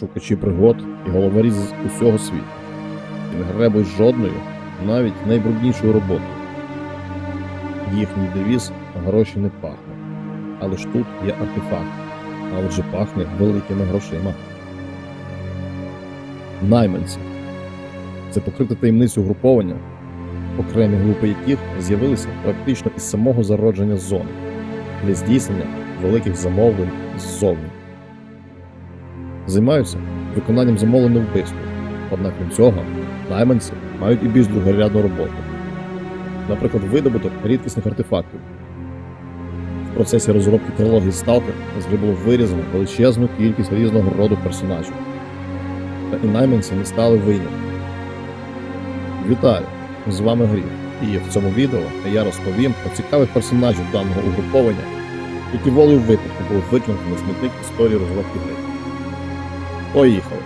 шукачі пригод і головарі з усього світу. І не гребуть жодною, навіть найбруднішою роботою. Їхній девіз гроші не пахне. Але ж тут є артефакт, а отже пахне великими грошима. Найманці це покрите таємницю угруповання, окремі групи яких з'явилися практично із самого зародження зони для здійснення великих замовлень ззовні. Займаються виконанням замовлень вбивства. Однак крім цього, найманці мають і більш другорядну роботу. Наприклад, видобуток рідкісних артефактів. В процесі розробки трилогії Сталкер з гри було вирізано величезну кількість різного роду персонажів. Та і найманці не стали винятком. Вітаю! З вами Гріх. І в цьому відео я розповім про цікавих персонажів даного угруповання, які волею випадку були викинуті на смітник історії розробки гри. Поїхали!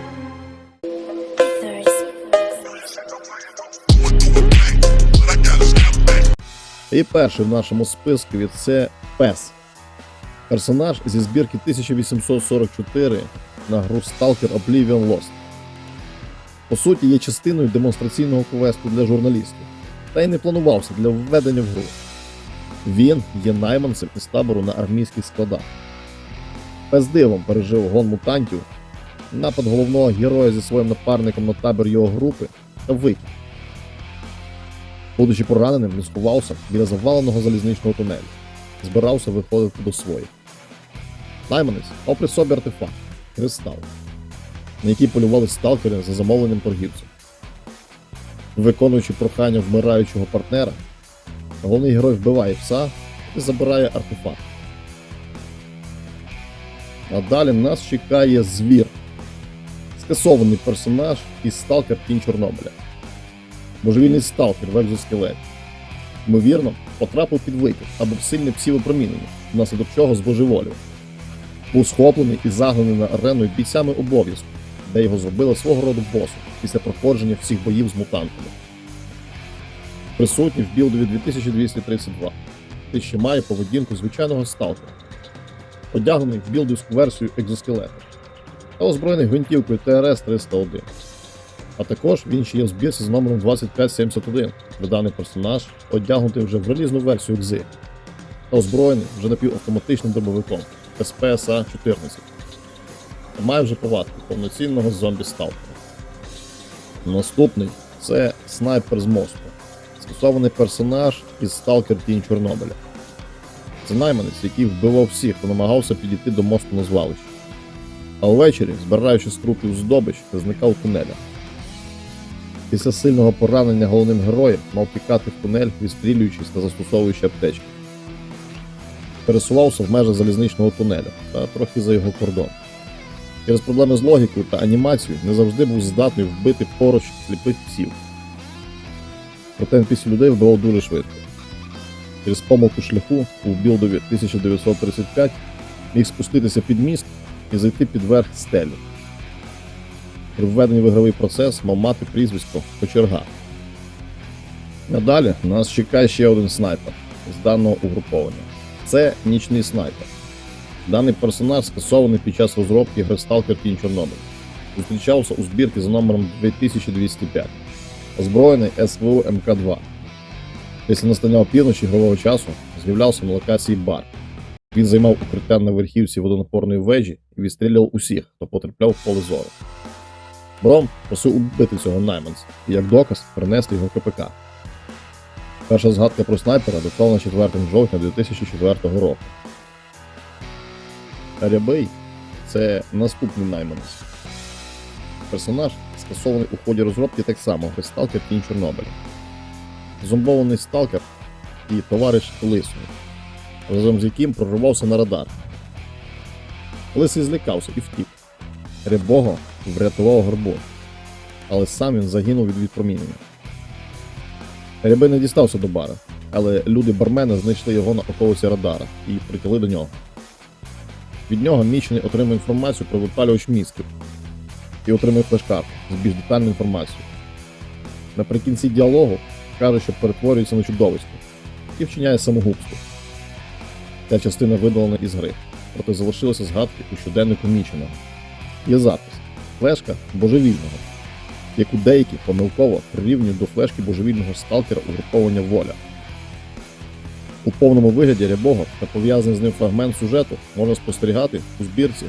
І перший в нашому списку це Пес. Персонаж зі збірки 1844 на гру Stalker Oblivion Lost. По суті, є частиною демонстраційного квесту для журналістів, та й не планувався для введення в гру. Він є найманцем із табору на армійських складах. Пес дивом пережив гон мутантів, напад головного героя зі своїм напарником на табір його групи та витік. Будучи пораненим, він сховався біля заваленого залізничного тунелю, збирався виходити до своїх. Найманець мав при собі артефакт кристал, на який полювали сталкери за замовленням торгівців. Виконуючи прохання вмираючого партнера, головний герой вбиває пса і забирає артефакт. А далі нас чекає звір, скасований персонаж із сталкер Тінь Чорнобиля. Божевільний сталкер в екзоскелеті. Ймовірно, потрапив під викид або в сильне псівопромінення, внаслідок чого збожеволів. Був схоплений і загнаний на арену бійцями обов'язку, де його зробили свого роду босом після проходження всіх боїв з мутантами. Присутній в білдові 2232, ти ще має поведінку звичайного сталкера, одягнений в білдівську версію екзоскелета та озброєний гвинтівкою ТРС-301. А також він ще є в збірці з номером 2571, де даний персонаж одягнутий вже в релізну версію ГЗИ та озброєний вже напівавтоматичним дробовиком СПСА 14 та має вже повадки повноцінного зомбі сталкера. Наступний це снайпер з мосту, скасований персонаж із Сталкер Тінь Чорнобиля. Це найманець, який вбивав всіх, хто намагався підійти до мосту на звалище. А увечері, збираючи з трупів здобич, зникав в тунелях. Після сильного поранення головним героєм мав тікати в тунель, відстрілюючись та застосовуючи аптечки. Пересувався в межах залізничного тунеля та трохи за його кордон. Через проблеми з логікою та анімацією не завжди був здатний вбити поруч сліпих псів. Проте після людей вбивав дуже швидко. Через помилку шляху у білдові 1935 міг спуститися під міст і зайти під верх стелі. При введенні в ігровий процес мав мати прізвисько Кочерга. Надалі нас чекає ще один снайпер з даного угруповання. Це нічний снайпер. Даний персонаж скасований під час розробки гри Stalker Тінь Чорнобиль. Зустрічався у збірці за номером 2205, озброєний СВУ МК-2. Після настання опівночі ігрового часу з'являвся на локації бар. Він займав укриття на верхівці водонапорної вежі і відстрілював усіх, хто потрапляв в поле зору. Бром просив убити цього найманця і як доказ принести його КПК. Перша згадка про снайпера датована 4 жовтня 2004 року. Рябий це наступний найманець. Персонаж скасований у ході розробки так само в Сталкер Тінь Чорнобиля. Зомбований сталкер і товариш Лисий, разом з яким прорвався на радар. Лисий злякався і втік. Рябого врятував горбо, але сам він загинув від відпромінення. Рябий не дістався до бара, але люди бармена знайшли його на околиці радара і притягли до нього. Від нього мічений отримав інформацію про випалювач мізків і отримав флешкарту з більш детальною інформацією. Наприкінці діалогу каже, що перетворюється на чудовисько і вчиняє самогубство. Ця частина видалена із гри, проте залишилися згадки у щоденнику міченого. Є запис. флешка божевільного, яку деякі помилково прирівнюють до флешки божевільного сталкера угруповання воля. У повному вигляді рябого та пов'язаний з ним фрагмент сюжету можна спостерігати у збірці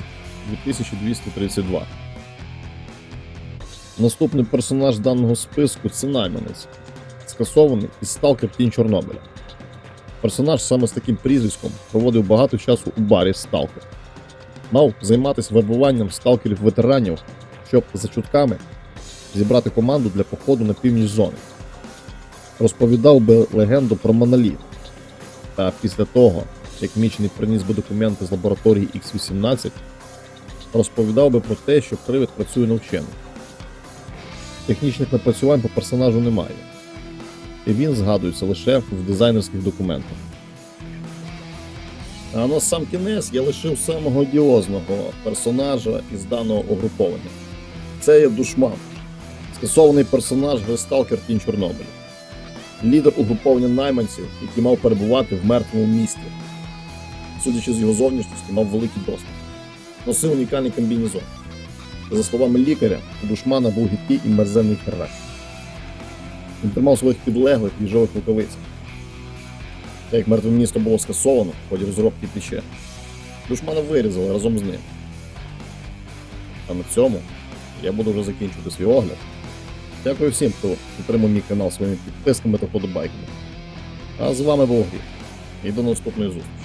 2232. Наступний персонаж даного списку це найманець, скасований із Сталкер Тінь Чорнобиля. Персонаж саме з таким прізвиськом проводив багато часу у барі Сталкер. Мав займатися вербуванням сталкерів-ветеранів, щоб за чутками зібрати команду для походу на північ зони. Розповідав би легенду про моноліт. Та після того, як Мічний приніс би документи з лабораторії X18, розповідав би про те, що привид працює на вчених. Технічних напрацювань по персонажу немає, і він згадується лише в дизайнерських документах. А на сам кінець я лишив самого одіозного персонажа із даного угруповання. Це є душман, скасований персонаж Гресталкер Тінь Чорнобиля, лідер угруповання найманців, який мав перебувати в мертвому місті. Судячи з його зовнішністю, мав великий доступ. Носив унікальний комбінезон. За словами лікаря, у душмана був гидкий і мерзенний характер. Він тримав своїх підлеглих в їжових рукавицях. Та як мертве місто було скасовано в ході розробки печер, душмана вирізали разом з ним. А на цьому я буду вже закінчувати свій огляд. Дякую всім, хто підтримав мій канал своїми підписками та подобайками. А з вами був Гріх. І до наступної зустрічі.